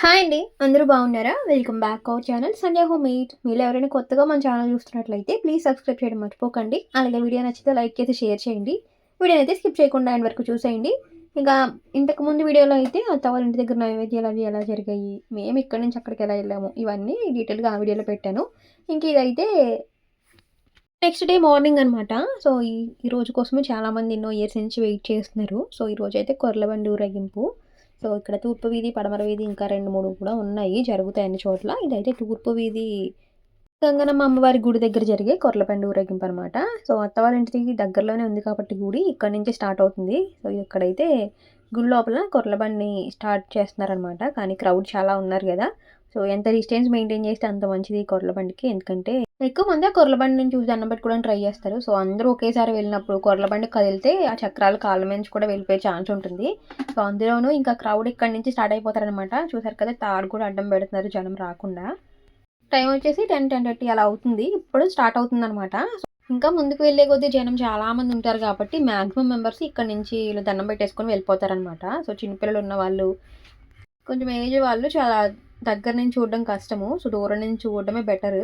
Hi అండి అందరూ బాగున్నారా? Welcome back our channel Sandhya home made మీరు ఎవరైనా కొత్తగా మన ఛానల్ చూస్తున్నట్లయితే ప్లీజ్ సబ్స్క్రైబ్ చేయడం మర్చిపోకండి. అలాగే వీడియో నచ్చితే లైక్ చేసి షేర్ చేయండి. వీడియో అయితే స్కిప్ చేయకుండా ఆయన వరకు చూసేయండి. ఇంకా ఇంతకుముందు వీడియోలో అయితే అత్త ఇంటి దగ్గర నైవేద్యాలు అవి ఎలా జరిగాయి మేము ఇక్కడి నుంచి అక్కడికి ఎలా వెళ్ళాము ఇవన్నీ డీటెయిల్గా ఆ వీడియోలో పెట్టాను. ఇంక ఇదైతే నెక్స్ట్ డే మార్నింగ్ అనమాట సో ఈ ఈ రోజు కోసమే చాలామంది ఎన్నో ఇయర్స్ నుంచి వెయిట్ చేస్తున్నారు. సో ఈ రోజు అయితే కొర్లబండి ఊరేగింపు సో ఇక్కడ తూర్పు వీధి పడమర వీధి ఇంకా రెండు మూడు కూడా ఉన్నాయి జరుగుతాయి అన్ని చోట్ల. ఇదైతే తూర్పు వీధి గంగనమ్మ అమ్మవారి గుడి దగ్గర జరిగే కొర్లపండి ఊరేగింపు అనమాట సో అత్తవారి ఇంటికి దగ్గరలోనే ఉంది కాబట్టి గుడి ఇక్కడ నుంచి స్టార్ట్ అవుతుంది. సో ఇక్కడైతే గుడి లోపల కొర్లబండిని స్టార్ట్ చేస్తున్నారనమాట కానీ క్రౌడ్ చాలా ఉన్నారు కదా. సో ఎంత డిస్టెన్స్ మెయింటైన్ చేస్తే అంత మంచిది కొర్లబండికి ఎందుకంటే ఎక్కువ మంది ఆ కొర్లబండిని చూసి దండం పెట్టుకోవడానికి ట్రై చేస్తారు. సో అందరూ ఒకేసారి వెళ్ళినప్పుడు కొర్లబండి కదిలితే ఆ చక్రాలు కాళ్ళ నుంచి కూడా వెళ్ళిపోయే ఛాన్స్ ఉంటుంది. సో అందులోనూ ఇంకా క్రౌడ్ ఇక్కడ నుంచి స్టార్ట్ అయిపోతారనమాట చూసారు కదా తాడు కూడా అడ్డం పెడుతున్నారు జనం రాకుండా. టైం వచ్చేసి టెన్ టెన్ థర్టీ అలా అవుతుంది. ఇప్పుడు స్టార్ట్ అవుతుంది అనమాట ఇంకా ముందుకు వెళ్ళే కొద్దీ జనం చాలా మంది ఉంటారు కాబట్టి మాక్సిమం మెంబర్స్ ఇక్కడ నుంచి దండం పెట్టేసుకొని వెళ్ళిపోతారనమాట సో చిన్నపిల్లలు ఉన్న వాళ్ళు కొంచెం ఏజ్ వాళ్ళు చాలా దగ్గర నుంచి చూడడం కష్టము. సో దూరం నుంచి చూడడమే బెటర్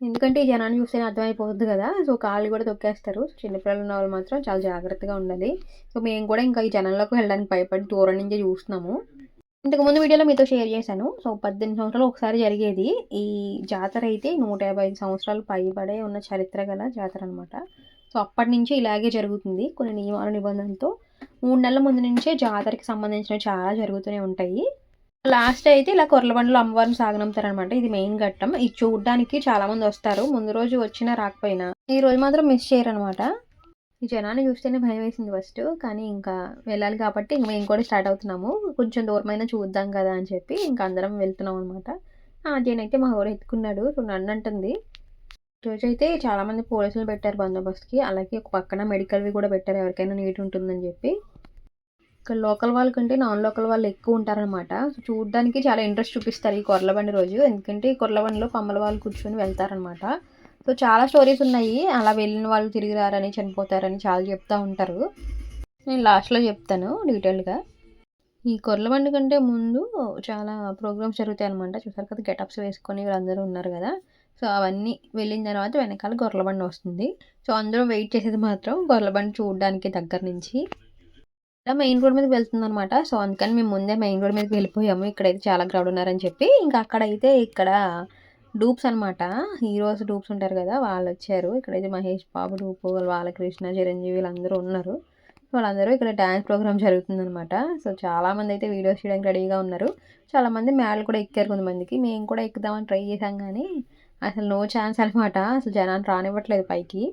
ఎందుకంటే ఈ జనాన్ని చూస్తేనే అర్థమైపోతుంది కదా. సో కాళ్ళు కూడా తొక్కేస్తారు. చిన్నపిల్లలు ఉన్న వాళ్ళు మాత్రం చాలా జాగ్రత్తగా ఉండాలి. సో మేము కూడా ఇంకా ఈ జనంలోకి వెళ్ళడానికి భయపడి దూరం నుంచే చూస్తున్నాము. ఇంతకుముందు వీడియోలో మీతో షేర్ చేశాను. సో పద్దెనిమిది సంవత్సరాలు ఒకసారి జరిగేది. ఈ జాతర అయితే నూట యాభై ఐదు సంవత్సరాలు పైబడే ఉన్న చరిత్ర గల జాతర అనమాట సో అప్పటి నుంచి ఇలాగే జరుగుతుంది. కొన్ని నియమాల నిబంధనలతో మూడు నెలల ముందు నుంచే జాతరకి సంబంధించిన చాలా జరుగుతూనే ఉంటాయి. లాస్ట్ అయితే ఇలా కొర్లబండలో అమ్మవారిని సాగనంపుతారనమాట ఇది మెయిన్ ఘట్టం. ఇది చూడడానికి చాలా మంది వస్తారు. ముందు రోజు వచ్చినా రాకపోయినా. ఈ రోజు మాత్రం మిస్ చేయరనమాట ఈ జనాన్ని చూస్తేనే భయం వేసింది ఫస్ట్ కానీ ఇంకా వెళ్ళాలి కాబట్టి ఇంక మేము కూడా స్టార్ట్ అవుతున్నాము. కొంచెం దూరమైనా చూద్దాం కదా అని చెప్పి ఇంకా అందరం వెళ్తున్నాం అనమాట అదేనైతే మా ఊరు ఎత్తుకున్నాడు. నన్ను అంటుంది. రోజు అయితే చాలామంది పోలీసులు పెట్టారు బందోబస్తుకి. అలాగే ఒక పక్కన మెడికల్వి కూడా పెట్టారు. ఎవరికైనా నీట్ ఉంటుందని చెప్పి. ఇక్కడ లోకల్ వాళ్ళ కంటే నాన్ లోకల్ వాళ్ళు ఎక్కువ ఉంటారనమాట సో చూడడానికి చాలా ఇంట్రెస్ట్ చూపిస్తారు ఈ కొర్లబండి రోజు. ఎందుకంటే ఈ కొర్లబండిలో పమ్మల వాళ్ళు కూర్చొని వెళ్తారనమాట సో చాలా స్టోరీస్ ఉన్నాయి. అలా వెళ్ళిన వాళ్ళు తిరిగి రారని చనిపోతారని చాలా చెప్తూ ఉంటారు. నేను లాస్ట్లో చెప్తాను డీటెయిల్గా ఈ కొర్లబండి కంటే ముందు చాలా ప్రోగ్రామ్స్ జరుగుతాయి అనమాట చూసారు కదా గెటప్స్ వేసుకొని వీళ్ళందరూ ఉన్నారు కదా. సో అవన్నీ వెళ్ళిన తర్వాత వెనకాల గొర్రెలబండి వస్తుంది. సో అందరూ వెయిట్ చేసేది మాత్రం గొర్రెలబండి చూడడానికి దగ్గర నుంచి. ఇలా మెయిన్ రోడ్ మీదకి వెళ్తుంది అనమాట సో అందుకని మేము ముందే మెయిన్ రోడ్ మీదకి వెళ్ళిపోయాము. ఇక్కడైతే చాలా క్రౌడ్ ఉన్నారని చెప్పి. ఇంకా అక్కడైతే ఇక్కడ డూప్స్ అనమాట హీరోస్ డూప్స్ ఉంటారు కదా వాళ్ళు వచ్చారు. ఇక్కడైతే మహేష్ బాబు డూపు బాలకృష్ణ చిరంజీవి వీళ్ళందరూ ఉన్నారు. వాళ్ళందరూ ఇక్కడ డ్యాన్స్ ప్రోగ్రామ్ జరుగుతుందనమాట సో చాలామంది అయితే వీడియోస్ చేయడానికి రెడీగా ఉన్నారు. చాలామంది మేడలు కూడా ఎక్కారు కొంతమందికి. మేము కూడా ఎక్కుదామని ట్రై చేసాం కానీ అసలు నో ఛాన్స్ అనమాట అసలు జనాన్ని రానివ్వట్లేదు పైకి.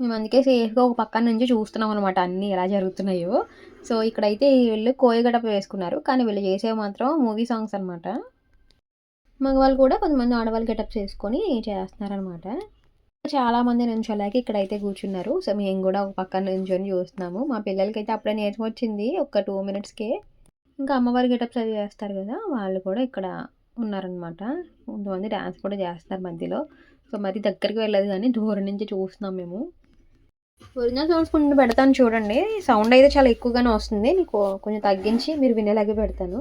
మేము అందుకే సేఫ్గా ఒక పక్కన నుంచి చూస్తున్నాం అనమాట అన్నీ ఎలా జరుగుతున్నాయో. సో ఇక్కడైతే వీళ్ళు కోయగడప వేసుకున్నారు. కానీ వీళ్ళు చేసేవి మాత్రం మూవీ సాంగ్స్ అనమాట మగవాళ్ళు కూడా కొంతమంది ఆడవాళ్ళు గెటప్ చేసుకొని చేస్తున్నారనమాట చాలామంది నుంచోలేక ఇక్కడైతే కూర్చున్నారు. సో మేము కూడా ఒక పక్కన నుంచొని చూస్తున్నాము. మా పిల్లలకి అయితే అప్పుడే నేర్చుకొచ్చింది ఒక టూ మినిట్స్కే. ఇంకా అమ్మవారి గెటప్స్ అది చేస్తారు కదా వాళ్ళు కూడా ఇక్కడ ఉన్నారనమాట కొంతమంది డ్యాన్స్ కూడా చేస్తున్నారు మధ్యలో. సో మరి దగ్గరికి వెళ్ళదు కానీ దూరం నుంచి చూస్తున్నాం మేము. ఒరిజినల్ సౌండ్స్ కొంచెం పెడతాను చూడండి. సౌండ్ అయితే చాలా ఎక్కువగానే వస్తుంది. నీకు కొంచెం తగ్గించి మీరు వినేలాగే పెడతాను.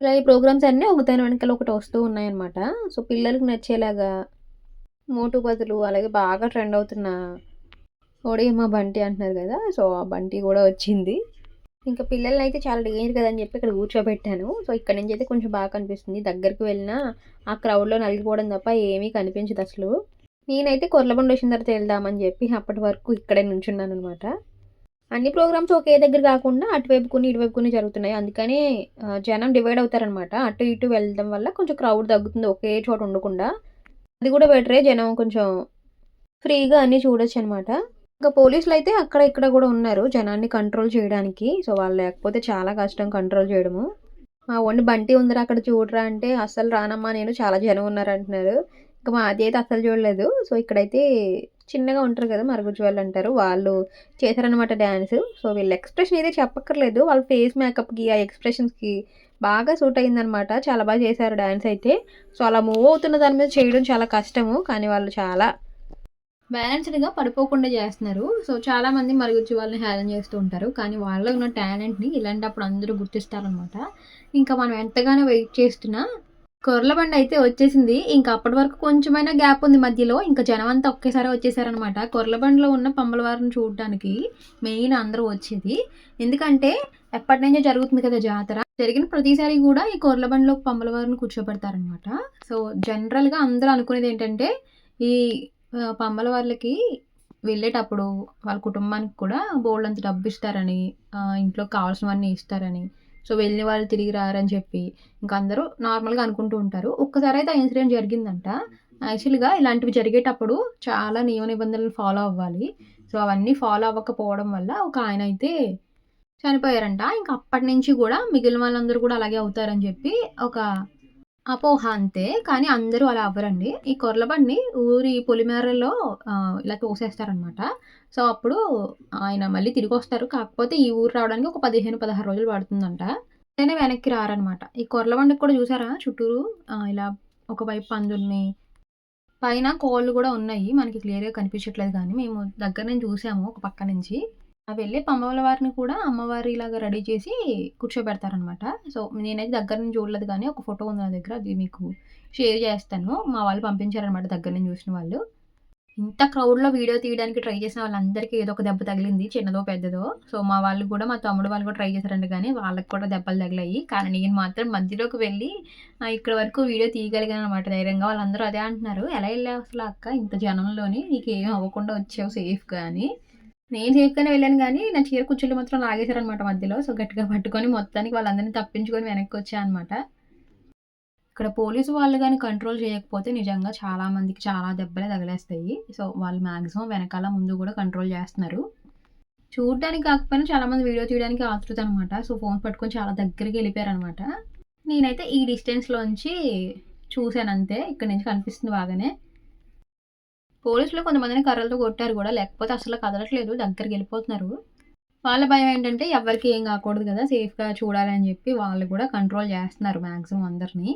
ఇలా ఈ ప్రోగ్రామ్స్ అన్నీ ఒకదాని వెనకాల ఒకటి వస్తూ ఉన్నాయన్నమాట. సో, పిల్లలకి నచ్చేలాగా 'మోటు బదులు అలాగే బాగా ట్రెండ్ అవుతున్న 'ఓడియమ్మ బంటి' అంటున్నారు కదా సో, ఆ బంటి కూడా వచ్చింది. ఇంకా పిల్లలనైతే చాలా డేంజర్ కదని చెప్పి ఇక్కడ కూర్చోబెట్టాను. సో, ఇక్కడ నుంచి అయితే కొంచెం బాగా కనిపిస్తుంది. దగ్గరికి వెళ్ళినా ఆ క్రౌడ్‌లో నలిగిపోవడం తప్ప ఏమీ కనిపించదు అసలు నేనైతే కొర్లబండి వచ్చిన తర్వాత వెళ్దామని చెప్పి అప్పటి వరకు ఇక్కడే నుంచున్నాననమాట. అన్ని ప్రోగ్రామ్స్ ఒకే దగ్గర కాకుండా అటువైపు కొన్ని, ఇటువైపు కొన్ని జరుగుతున్నాయి. అందుకని జనం డివైడ్ అవుతారనమాట. అటు ఇటు వెళ్ళడం వల్ల కొంచెం క్రౌడ్ తగ్గుతుంది. ఒకే చోట ఉండకుండా. అది కూడా బెటరే జనం కొంచెం ఫ్రీగా అన్నీ చూడొచ్చనమాట. ఇంకా పోలీసులు అయితే అక్కడ, ఇక్కడ కూడా ఉన్నారు జనాన్ని కంట్రోల్ చేయడానికి. సో, వాళ్ళు లేకపోతే చాలా కష్టం కంట్రోల్ చేయడము. మా వోడిని "బంటి ఉందిరా అక్కడ చూడరా" అంటే "అస్సలు రానమ్మా నేను చాలా జనం ఉన్నారు అంటున్నారు ఇంకా మా అది అయితే అస్సలు చూడలేదు. సో, ఇక్కడైతే చిన్నగా ఉంటారు కదా! మరుగుజ్జు వాళ్ళు అంటారు వాళ్ళు చేశారనమాట డ్యాన్స్ సో, వీళ్ళ ఎక్స్‌ప్రెషన్ అయితే చెప్పక్కర్లేదు. వాళ్ళ ఫేస్ మేకప్‌కి, ఆ ఎక్స్‌ప్రెషన్స్‌కి బాగా సూట్ అయిందనమాట. చాలా బాగా చేశారు డ్యాన్స్ అయితే. సో, అలా మూవ్ అవుతున్న దాని మీద చేయడం చాలా కష్టము. కానీ వాళ్ళు చాలా బ్యాలెన్స్‌డ్‌గా పడిపోకుండా చేస్తున్నారు. సో, చాలామంది మరుగుజ్జు వాళ్ళని హేళన చేస్తూ ఉంటారు. కానీ వాళ్ళలో ఉన్న టాలెంట్‌ని ఇలాంటప్పుడు అందరూ గుర్తిస్తారనమాట. ఇంకా మనం ఎంతగానో వెయిట్ చేస్తున్నా కొర్లబండ అయితే వచ్చేసింది. ఇంకా అప్పటి వరకు కొంచెమైనా గ్యాప్ ఉంది మధ్యలో. ఇంకా జనం అంతా ఒకేసారి వచ్చేసారనమాట. కొర్లబండలో ఉన్న పంబలవారిని చూడడానికి మెయిన్ అందరూ వచ్చేది. ఎందుకంటే ఎప్పటి నుంచో జరుగుతుంది కదా జాతర. జరిగిన ప్రతిసారి కూడా ఈ కొర్లబండలో పంబలవారిని కూర్చోబెడతారనమాట. సో, జనరల్‌గా అందరూ అనుకునేది ఏంటంటే ఈ ఆహ్, పంబలవార్లకి వెళ్ళేటప్పుడు వాళ్ళ కుటుంబానికి కూడా బోల్డంత డబ్బు ఇస్తారని ఇంట్లో కావాల్సినవన్నీ ఇస్తారని, సో, వెళ్ళిన వాళ్ళు తిరిగి రారని చెప్పి ఇంక అందరూ నార్మల్‌గా అనుకుంటూ ఉంటారు. ఒక్కసారైతే ఆ ఇన్సిడెంట్ జరిగిందంట. యాక్చువల్‌గా ఇలాంటివి జరిగేటప్పుడు చాలా నియమ నిబంధనలు ఫాలో అవ్వాలి. సో, అవన్నీ ఫాలో అవ్వకపోవడం వల్ల ఒక ఆయన అయితే చనిపోయారంట. ఇంక అప్పటినుంచి కూడా మిగిలిన వాళ్ళందరూ కూడా అలాగే అవుతారని చెప్పి ఒక అపోహ అంతే. కానీ అందరూ అలా అవ్వరండి. ఈ కొర్లబండిని ఊరి పొలిమేరలో ఇలా తోసేస్తారనమాట. సో, అప్పుడు ఆయన మళ్ళీ తిరిగొస్తారు. కాకపోతే ఈ ఊరు రావడానికి ఒక 15, 16 రోజులు పడుతుందంట. వెంటనే వెనక్కి రారనమాట. ఈ కొర్లబండకి కూడా చూసారా చుట్టూరు ఇలా ఒకవైపు పందుల్ని, పైన కోళ్ళు కూడా ఉన్నాయి. మనకి క్లియర్‌గా కనిపించట్లేదు కానీ మేము దగ్గర నుంచి చూసాము ఒక పక్క నుంచి. ఆ వెళ్ళే పంబల వారిని కూడా అమ్మవారిలాగా రెడీ చేసి కూర్చోబెడతారనమాట. సో, నేనైతే దగ్గర నుంచి చూడలేదు కానీ ఒక ఫోటో ఉంది నా దగ్గర. అది మీకు షేర్ చేస్తాను. మా వాళ్ళు పంపించారనమాట దగ్గర నుంచి చూసిన వాళ్ళు. ఇంత క్రౌడ్‌లో వీడియో తీయడానికి ట్రై చేసిన వాళ్ళందరికీ ఏదో ఒక దెబ్బ తగిలింది. చిన్నదో, పెద్దదో. సో, మా వాళ్ళు కూడా మా తమ్ముడు వాళ్ళు కూడా ట్రై చేశారంట కానీ వాళ్ళకి కూడా దెబ్బలు తగిలాయి. కానీ నేను మాత్రం మధ్యలోకి వెళ్ళి ఇక్కడ వరకు వీడియో తీయగలిగాననమాట ధైర్యంగా. వాళ్ళందరూ అదే అంటున్నారు. "ఎలా వెళ్ళావు అసలు అక్క ఇంత జనంలోని? నీకేం అవ్వకుండా వచ్చావు సేఫ్‌గా" అని. నేను సేఫ్‌గానే వెళ్ళాను కానీ నా చీర కుచ్చులు మాత్రం లాగేశారనమాట మధ్యలో. సో, గట్టిగా పట్టుకొని మొత్తానికి వాళ్ళందరిని తప్పించుకొని వెనక్కొచ్చా అనమాట. ఇక్కడ పోలీసు వాళ్ళు కానీ కంట్రోల్ చేయకపోతే నిజంగా చాలా మందికి చాలా దెబ్బలే తగిలేస్తాయి. సో, వాళ్ళు మ్యాక్సిమం వెనకాల, ముందు కూడా కంట్రోల్ చేస్తున్నారు. చూడడానికి కాకపోయినా చాలామంది వీడియో తీయడానికి ఆతృత అనమాట. సో, ఫోన్ పట్టుకొని చాలా దగ్గరికి వెళ్ళిపోయారనమాట. నేనైతే ఈ డిస్టెన్స్‌లోంచి అంతే ఇక్కడ నుంచి కనిపిస్తుంది బాగానే. పోలీసులు కొంతమందిని కర్రలతో కొట్టారు కూడా లేకపోతే అసలు కదలట్లేదు. దగ్గరికి వెళ్ళిపోతున్నారు వాళ్ళ భయం ఏంటంటే ఎవరికి ఏం కాకూడదు కదా! సేఫ్‌గా చూడాలని చెప్పి వాళ్ళు కూడా కంట్రోల్ చేస్తున్నారు మాక్సిమం అందరిని.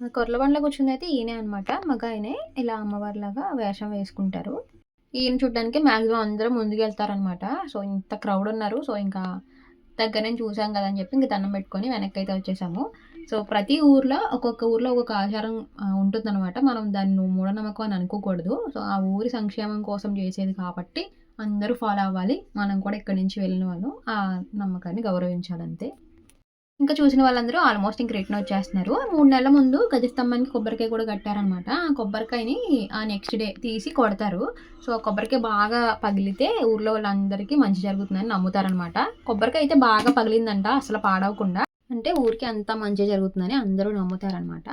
బండ్లో కొర్లబండలో కూర్చుందయితే ఈయనే అనమాట. మగ ఆయనే ఇలా అమ్మవారిలాగా వేషం వేసుకుంటారు. ఈయన చూడడానికి మ్యాక్సిమం అందరూ ముందుకెళ్తారనమాట. సో, ఇంత క్రౌడ్ ఉన్నారు. సో, ఇంకా దగ్గర నుంచి చూసాం కదా! అని చెప్పి ఇంక దండం పెట్టుకొని వెనక్కైతే వచ్చేసాము. సో, ప్రతి ఊర్లో ఒక్కొక్క ఊర్లో ఒక్కొక్క ఆచారం ఉంటుందన్నమాట మనం దాన్ని మూఢనమ్మకం అని అనుకోకూడదు. సో, ఆ ఊరి సంక్షేమం కోసం చేసేది కాబట్టి అందరూ ఫాలో అవ్వాలి. మనం కూడా ఇక్కడి నుంచి వెళ్ళిన వాళ్ళం ఆ నమ్మకాన్ని గౌరవించాలంతే. ఇంకా చూసిన వాళ్ళందరూ ఆల్మోస్ట్ ఇంక రిటర్న్ వచ్చేస్తున్నారు. మూడు నెలల ముందు గజస్తంభానికి కొబ్బరికాయ కూడా కట్టారనమాట. ఆ కొబ్బరికాయని ఆ నెక్స్ట్ డే తీసి కొడతారు. సో, ఆ కొబ్బరికాయ బాగా పగిలితే ఊర్లో వాళ్ళందరికీ మంచి జరుగుతుందని నమ్ముతారనమాట. కొబ్బరికాయ అయితే బాగా పగిలిందంట అసలు పాడవకుండా. అంటే ఊరికి అంతా మంచి జరుగుతుందని అందరూ నమ్ముతారనమాట.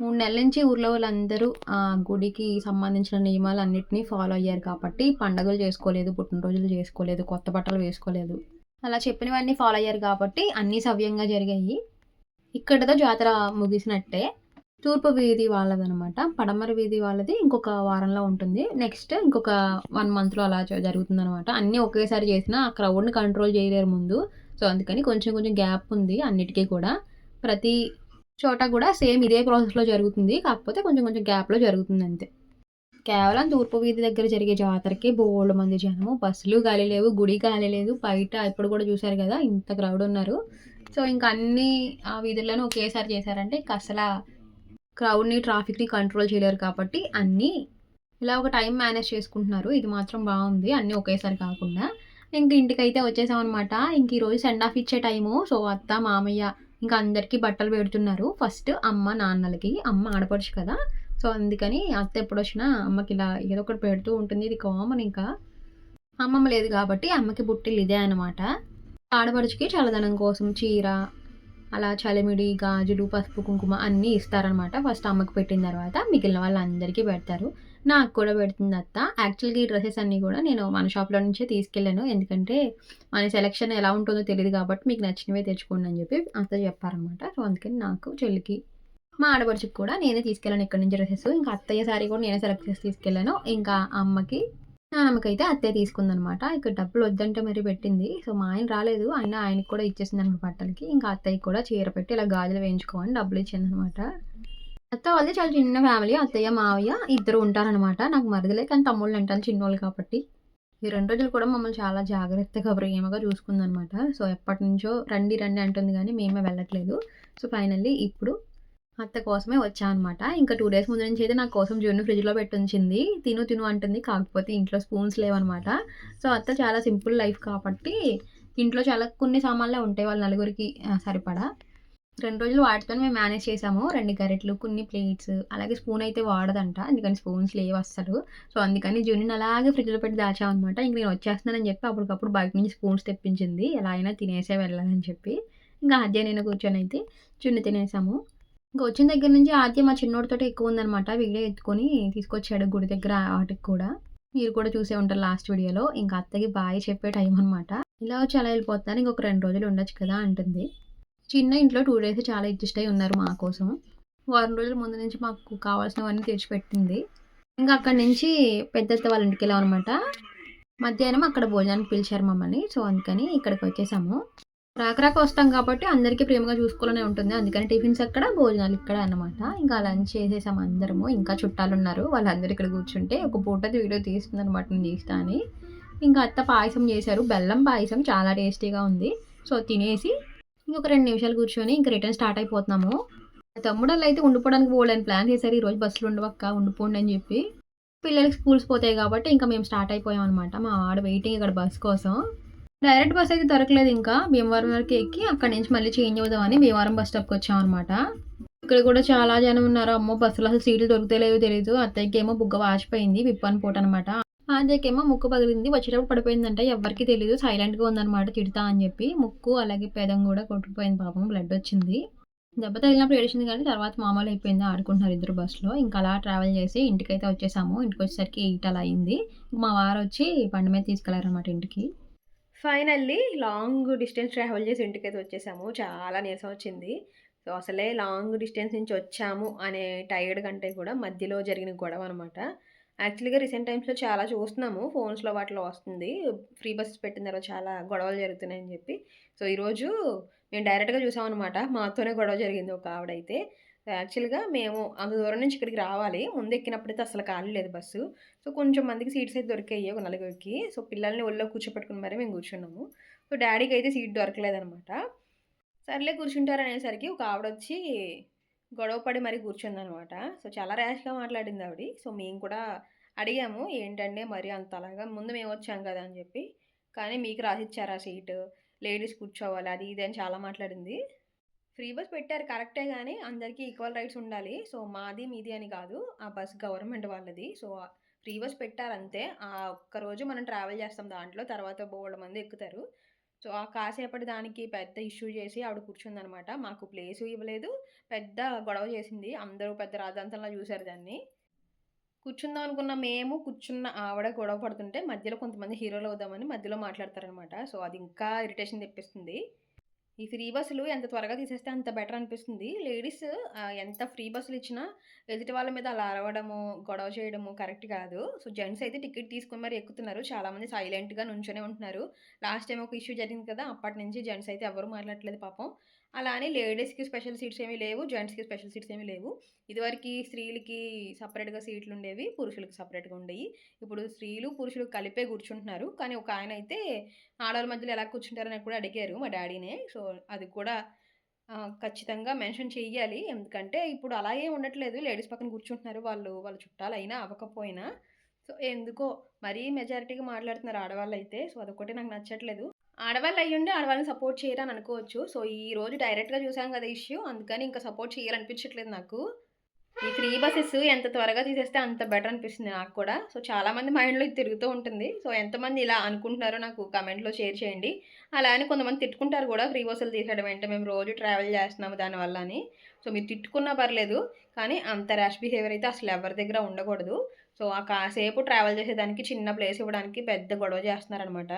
మూడు నెలల నుంచి ఊర్లో వాళ్ళందరూ ఆ గుడికి సంబంధించిన నియమాలన్నిటిని ఫాలో అయ్యారు కాబట్టి పండగలు చేసుకోలేదు, పుట్టినరోజులు చేసుకోలేదు, కొత్త బట్టలు వేసుకోలేదు. అలా చెప్పినవన్నీ ఫాలో అయ్యారు కాబట్టి అన్నీ సవ్యంగా జరిగాయి. ఇక్కడతో జాతర ముగిసినట్టే. తూర్పు వీధి వాళ్ళదనమాట. పడమర వీధి వాళ్ళది ఇంకొక వారంలో ఉంటుంది. నెక్స్ట్ ఇంకొక వన్ మంత్‌లో అలా జరుగుతుంది జరుగుతుందనమాట. అన్నీ ఒకేసారి చేసినా ఆ క్రౌడ్‌ని కంట్రోల్ చేయలేరు ముందు. సో, అందుకని కొంచెం కొంచెం గ్యాప్ ఉంది అన్నిటికీ కూడా. ప్రతి చోట కూడా సేమ్ ఇదే ప్రాసెస్‌లో జరుగుతుంది. కాకపోతే కొంచెం కొంచెం గ్యాప్‌లో జరుగుతుంది అంతే కేవలం తూర్పు వీధి దగ్గర జరిగే జాతరకే బోల్డ్ మంది జనము. బస్సులు ఖాళీ లేవు. గుడి ఖాళీ లేదు. బయట ఇప్పుడు కూడా చూసారు కదా! ఇంత క్రౌడ్ ఉన్నారు. సో ఇంకా అన్ని ఆ వీధుల్లోనూ ఒకేసారి చేశారంటే ఇంకా అసలు క్రౌడ్ని ట్రాఫిక్ని కంట్రోల్ చేయలేరు కాబట్టి అన్నీ ఇలా ఒక టైం మేనేజ్ చేసుకుంటున్నారు ఇది మాత్రం బాగుంది అన్నీ ఒకేసారి కాకుండా ఇంక ఇంటికైతే అయితే అనమాట ఇంక ఈరోజు సెండ్ ఆఫ్ ఇచ్చే టైము సో అత్త మామయ్య ఇంకా అందరికీ బట్టలు పెడుతున్నారు ఫస్ట్ అమ్మ నాన్నలకి అమ్మ ఆడపడుచు కదా సో అందుకని అత్త ఎప్పుడు వచ్చినా అమ్మకి ఇలా ఏదో ఒకటి పెడుతూ ఉంటుంది. ఇది కామన్ ఇంకా. అమ్మమ్మ లేదు కాబట్టి అమ్మకి బుట్టిలు ఇదే అనమాట ఆడపడుచుకి చల్లదనం కోసం చీర అలా చలిమిడి గాజులు పసుపు కుంకుమ అన్నీ ఇస్తారనమాట ఫస్ట్ అమ్మకి పెట్టిన తర్వాత మిగిలిన వాళ్ళందరికీ పెడతారు. నాకు కూడా పెడుతుంది అత్త. యాక్చువల్గా ఈ డ్రెస్సెస్ అన్నీ కూడా నేను మన షాప్లో నుంచే తీసుకెళ్ళాను. ఎందుకంటే మన సెలెక్షన్ ఎలా ఉంటుందో తెలియదు కాబట్టి మీకు నచ్చినవే తెచ్చుకోండి అని చెప్పి అత్త చెప్పారనమాట సో అందుకని నాకు చెల్లికి మా ఆడపడుచుకు కూడా నేనే తీసుకెళ్ళాను ఇక్కడ నుంచి డ్రెస్సెస్. ఇంకా అత్తయ్య సారీ కూడా నేనే సెలెక్ట్ చేసి తీసుకెళ్ళాను. ఇంకా అమ్మకి నాన్నమ్మకైతే అత్తయ్య తీసుకుందనమాట ఇక్కడ డబ్బులు వద్దంటే మరి పెట్టింది. సో మా ఆయన రాలేదు. ఆయన ఆయనకి కూడా ఇచ్చేసింది అనమాట బట్టలకి. ఇంకా అత్తయ్యకి కూడా చీర పెట్టి ఇలా గాజులు వేయించుకోమని డబ్బులు ఇచ్చింది అనమాట అత్త వాళ్ళది చాలా చిన్న ఫ్యామిలీ అత్తయ్య మావయ్య ఇద్దరు ఉంటారనమాట నాకు మరదలే కానీ తమ్ముళ్ళు అంటాను చిన్నోళ్ళు కాబట్టి. ఈ రెండు రోజులు కూడా మమ్మల్ని చాలా జాగ్రత్తగా ప్రేమగా చూసుకుందనమాట సో ఎప్పటి నుంచో రండి రండి అంటుంది కానీ మేమే వెళ్ళట్లేదు. సో ఫైనల్లీ ఇప్పుడు అత్త కోసమే వచ్చా అనమాట ఇంకా టూ డేస్ ముందు నుంచి అయితే నా కోసం జున్ను ఫ్రిడ్జ్లో పెట్టించింది. తిను తిను అంటుంది. కాకపోతే ఇంట్లో స్పూన్స్ లేవన్నమాట సో అత్త చాలా సింపుల్ లైఫ్ కాబట్టి ఇంట్లో చాలా కొన్ని సామాన్లే ఉంటాయి వాళ్ళ నలుగురికి సరిపడా. రెండు రోజులు వాటితో మేము మేనేజ్ చేసాము రెండు గరెట్లు కొన్ని ప్లేట్స్ అలాగే స్పూన్ అయితే వాడదంట. అందుకని స్పూన్స్ లేవు అస్సలు. సో అందుకని జున్నుని అలాగే ఫ్రిడ్జ్లో పెట్టి దాచామన్నమాట. ఇంక నేను వచ్చేస్తున్నానని చెప్పి అప్పటికప్పుడు బయట నుంచి స్పూన్స్ తెప్పించింది. ఎలా అయినా తినేసే వెళ్ళాలని చెప్పి. ఇంకా అధ్యయన నేను కూర్చొని అయితే జున్ను తినేసాము. ఇంకా వచ్చిన దగ్గర నుంచి ఆద్య మా చిన్నోడితో ఎక్కువ ఉందనమాట వీడియో ఎత్తుకొని తీసుకొచ్చాడు గుడి దగ్గర వాటికి కూడా. మీరు కూడా చూసే ఉంటారు లాస్ట్ వీడియోలో. ఇంకా అత్తకి బాయ్ చెప్పే టైం అనమాట ఇలా వచ్చి అలా వెళ్ళిపోతున్నారు. ఇంకొక రెండు రోజులు ఉండొచ్చు కదా అంటుంది. చిన్న ఇంట్లో టూ డేస్ చాలా అడ్జస్ట్ అయి ఉన్నారు మా కోసం. వారం రోజుల ముందు నుంచి మాకు కావాల్సినవన్నీ తెచ్చిపెట్టింది. ఇంకా అక్కడి నుంచి పెద్దత్త వాళ్ళ ఇంటికి వెళ్ళాం అనమాట మధ్యాహ్నం అక్కడ భోజనానికి పిలిచారు మమ్మల్ని. సో అందుకని ఇక్కడికి వచ్చేసాము. రాకరాక వస్తాం కాబట్టి అందరికీ ప్రేమగా చూసుకోవాలనే ఉంటుంది. అందుకని టిఫిన్స్ అక్కడ భోజనాలు ఇక్కడ అన్నమాట. ఇంకా లంచ్ చేసేసాం అందరము. ఇంకా చుట్టాలు ఉన్నారు వాళ్ళందరూ ఇక్కడ కూర్చుంటే ఒక పూటది వీడియో తీస్తుంది అనమాట నేను తీస్తా అని. ఇంకా అత్త పాయసం చేశారు. బెల్లం పాయసం చాలా టేస్టీగా ఉంది. సో తినేసి ఇంకొక రెండు నిమిషాలు కూర్చొని ఇంకా రిటర్న్ స్టార్ట్ అయిపోతున్నాము. మా తమ్ముడు వాళ్ళు అయితే ఉండిపోవడానికి పోలేని ప్లాన్ చేశారు. ఈరోజు బస్సులు ఉండవక్క ఉండిపోండి అని చెప్పి. పిల్లలకి స్కూల్స్ పోతాయి కాబట్టి ఇంకా మేము స్టార్ట్ అయిపోయాం అనమాట మా ఆడ వెయిటింగ్ ఇక్కడ బస్ కోసం. డైరెక్ట్ బస్ అయితే దొరకలేదు ఇంకా. భీమవరం వరకు ఎక్కి అక్కడి నుంచి మళ్ళీ చేంజ్ అవుదామని భీమవరం బస్ స్టాప్కి వచ్చాం అనమాట ఇక్కడ కూడా చాలా జనం ఉన్నారు. అమ్మో బస్సులో అసలు సీట్లు దొరుకుతలేవో తెలియదు అత్తయ్యకేమో బుగ్గ వాచిపోయింది విప్పని పోట అనమాట అదేకేమో ముక్కు పగిలింది వచ్చేటప్పుడు పడిపోయిందంటే. ఎవరికి తెలియదు సైలెంట్గా ఉందన్నమాట తిడతా అని చెప్పి. ముక్కు అలాగే పెదం కూడా కొట్టుకుపోయింది పాపం బ్లడ్ వచ్చింది. దెబ్బ తగిలినప్పుడు ఏడిచింది కానీ తర్వాత మామూలు అయిపోయింది ఆడుకుంటున్నారు ఇద్దరు బస్సులో. ఇంకా అలా ట్రావెల్ చేసి ఇంటికైతే వచ్చేసాము. ఇంటికి వచ్చేసరికి ఎయిట్ అలా అయింది. మా వారు వచ్చి బండి మీద తీసుకెళ్ళారనమాట ఇంటికి. ఫైనల్లీ లాంగ్ డిస్టెన్స్ ట్రావెల్ చేసి ఇంటికైతే వచ్చేసాము. చాలా నీరసం వచ్చింది. సో అసలే లాంగ్ డిస్టెన్స్ నుంచి వచ్చాము అనే టైర్డ్ కంటే కూడా మధ్యలో జరిగిన గొడవ అనమాట యాక్చువల్గా రీసెంట్ టైమ్స్లో చాలా చూస్తున్నాము. ఫోన్స్లో వాటిలో వస్తుంది. ఫ్రీ బస్సెస్ పెట్టిన తర్వాత చాలా గొడవలు జరుగుతున్నాయని చెప్పి. సో ఈరోజు మేము డైరెక్ట్గా చూసామన్నమాట. మాతోనే గొడవ జరిగింది ఒక ఆవిడైతే. యాక్చువల్గా మేము అంత దూరం నుంచి ఇక్కడికి రావాలి. ముందు ఎక్కినప్పుడైతే అసలు ఖాళీ లేదు బస్సు. సో కొంచెం మందికి సీట్స్ అయితే దొరికాయి ఒక నలుగురికి. సో పిల్లల్ని ఒళ్ళో కూర్చోపెట్టుకుని మరీ మేము కూర్చున్నాము. సో డాడీకి అయితే సీట్ దొరకలేదనమాట. సర్లే కూర్చుంటారు అనేసరికి ఒక ఆవిడ వచ్చి గొడవ పడి మరీ కూర్చుందనమాట. సో చాలా ర్యాష్గా మాట్లాడింది ఆవిడ. సో మేము కూడా అడిగాము ఏంటంటే మరి అంత అలాగా? ముందు మేము వచ్చాం కదా అని చెప్పి. కానీ మీకు రాసిచ్చారా సీటు? లేడీస్ కూర్చోవాలి అది ఇది అని చాలా మాట్లాడింది. ఫ్రీ బస్ పెట్టారు కరెక్టే కానీ అందరికీ ఈక్వల్ రైట్స్ ఉండాలి. సో మాది మీది అని కాదు. ఆ బస్ గవర్నమెంట్ వాళ్ళది. సో ఫ్రీ బస్ పెట్టారంతే. ఆ ఒక్క రోజు మనం ట్రావెల్ చేస్తాం దాంట్లో. తర్వాత బోర్డు మంది ఎక్కుతారు. సో ఆ కాసేపటి దానికి పెద్ద ఇష్యూ చేసి ఆవిడ కూర్చుందనమాట. మాకు ప్లేస్ ఇవ్వలేదు. పెద్ద గొడవ చేసింది. అందరూ పెద్ద రాజంతంలా చూశారు దాన్ని. కూర్చుందాం అనుకున్న మేము కూర్చున్న ఆవిడ గొడవ పడుతుంటే మధ్యలో కొంతమంది హీరోలు అవుదామని మధ్యలో మాట్లాడతారనమాట. సో అది ఇంకా ఇరిటేషన్ తెప్పిస్తుంది. ఈ ఫ్రీ బస్సులు ఎంత త్వరగా తీసేస్తే అంత బెటర్ అనిపిస్తుంది. లేడీస్ ఎంత ఫ్రీ బస్సులు ఇచ్చినా ఎదుటి వాళ్ళ మీద అలా అరవడము గొడవ చేయడము కరెక్ట్ కాదు. సో జెంట్స్ అయితే టికెట్ తీసుకొని మరి ఎక్కుతున్నారు. చాలామంది సైలెంట్గా నుంచొనే ఉంటున్నారు. లాస్ట్ టైం ఒక ఇష్యూ జరిగింది కదా అప్పటి నుంచి జెంట్స్ అయితే ఎవరు మాట్లాడట్లేదు పాపం. అలా అని లేడీస్కి స్పెషల్ సీట్స్ ఏమీ లేవు జెంట్స్కి స్పెషల్ సీట్స్ ఏమీ లేవు ఇదివరకు స్త్రీలకి సపరేట్గా సీట్లు ఉండేవి పురుషులకి సపరేట్గా ఉండేవి ఇప్పుడు స్త్రీలు పురుషులు కలిపే కూర్చుంటున్నారు కానీ ఒక ఆయన అయితే ఆడవాళ్ళ మధ్యలో ఎలా కూర్చుంటారని కూడా అడిగారు మా డాడీనే సో అది కూడా ఖచ్చితంగా మెన్షన్ చేయాలి ఎందుకంటే ఇప్పుడు అలాగే ఉండట్లేదు. లేడీస్ పక్కన కూర్చుంటున్నారు. వాళ్ళు వాళ్ళ చుట్టాలు అయినా అవ్వకపోయినా. సో, ఎందుకో మరీ మెజారిటీగా మాట్లాడుతున్నారు ఆడవాళ్ళు అయితే సో, అదొకటి నాకు నచ్చట్లేదు. ఆడవాళ్ళు అయ్యుండి ఆడవాళ్ళని సపోర్ట్ చేయరని అనుకోవచ్చు. సో, ఈ రోజు డైరెక్ట్‌గా చూసాం కదా ఇష్యూ. అందుకని ఇంకా సపోర్ట్ చేయాలనిపించట్లేదు నాకు. ఈ ఫ్రీ బసెస్ ఎంత త్వరగా తీసేస్తే అంత బెటర్ అనిపిస్తుంది నాకు కూడా. సో, చాలామంది మైండ్‌లో ఇది తిరుగుతూ ఉంటుంది. సో, ఎంతమంది ఇలా అనుకుంటున్నారో నాకు కామెంట్‌లో షేర్ చేయండి. అలానే కొంతమంది తిట్టుకుంటారు కూడా ఫ్రీ బస్సులు తీసేయడం ఏంటి మేము రోజు ట్రావెల్ చేస్తున్నాము దానివల్ల అని. సో, మీరు తిట్టుకున్నా పర్లేదు. కానీ అంత ర్యాష్ బిహేవియర్ అయితే అసలు ఎవరి దగ్గర ఉండకూడదు. సో, ఆ కాసేపు ట్రావెల్ చేసేదానికి చిన్న ప్లేస్ ఇవ్వడానికి పెద్ద గొడవ చేస్తున్నారనమాట.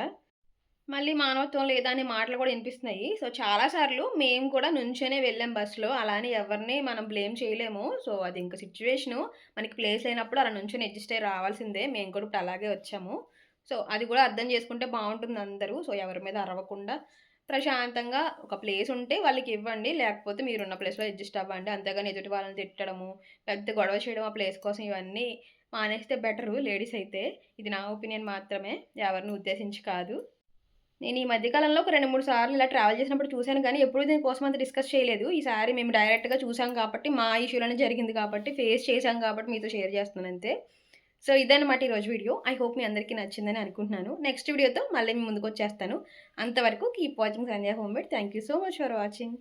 మళ్ళీ మానవత్వం లేదా అనే మాటలు కూడా వినిపిస్తున్నాయి సో, చాలా సార్లు మేము కూడా నుంచోనే వెళ్ళాం బస్సులో అలా అని ఎవరిని మనం బ్లేమ్ చేయలేము. సో, అది ఇంకా సిచ్యువేషను మనకి ప్లేస్ అయినప్పుడు అలా నుంచొని అడ్జస్ట్ అయ్యి రావాల్సిందే. మేము కూడా ఇప్పుడు అలాగే వచ్చాము. సో, అది కూడా అర్థం చేసుకుంటే బాగుంటుంది అందరూ. సో, ఎవరి మీద అరవకుండా ప్రశాంతంగా ఒక ప్లేస్ ఉంటే వాళ్ళకి ఇవ్వండి. లేకపోతే మీరున్న ప్లేస్‌లో అడ్జస్ట్ అవ్వండి. అంతేగాని ఎదుటి వాళ్ళని తిట్టడము, పెద్ద గొడవ చేయడం ఆ ప్లేస్ కోసం ఇవన్నీ మానేస్తే బెటరు లేడీస్ అయితే. ఇది నా ఒపీనియన్ మాత్రమే. ఎవరిని ఉద్దేశించి కాదు. నేను ఈ మధ్య కాలంలో ఒక 2, 3 సార్లు ఇలా ట్రావెల్ చేసినప్పుడు చూశాను కానీ ఎప్పుడూ దీనికోసం అంత డిస్కస్ చేయలేదు. ఈసారి మేము డైరెక్ట్‌గా చూసాం కాబట్టి, మా ఇష్యూలోనే జరిగింది కాబట్టి, ఫేస్ చేశాం కాబట్టి మీతో షేర్ చేస్తున్నాను అంతే. సో, ఇదన్నమాట ఈరోజు వీడియో. ఐ హోప్ మీ అందరికీ నచ్చిందని అనుకుంటున్నాను. నెక్స్ట్ వీడియోతో మళ్ళీ మీ ముందుకొచ్చేస్తాను. అంతవరకు keep watching Sandhya homemade. Thank you so much for watching.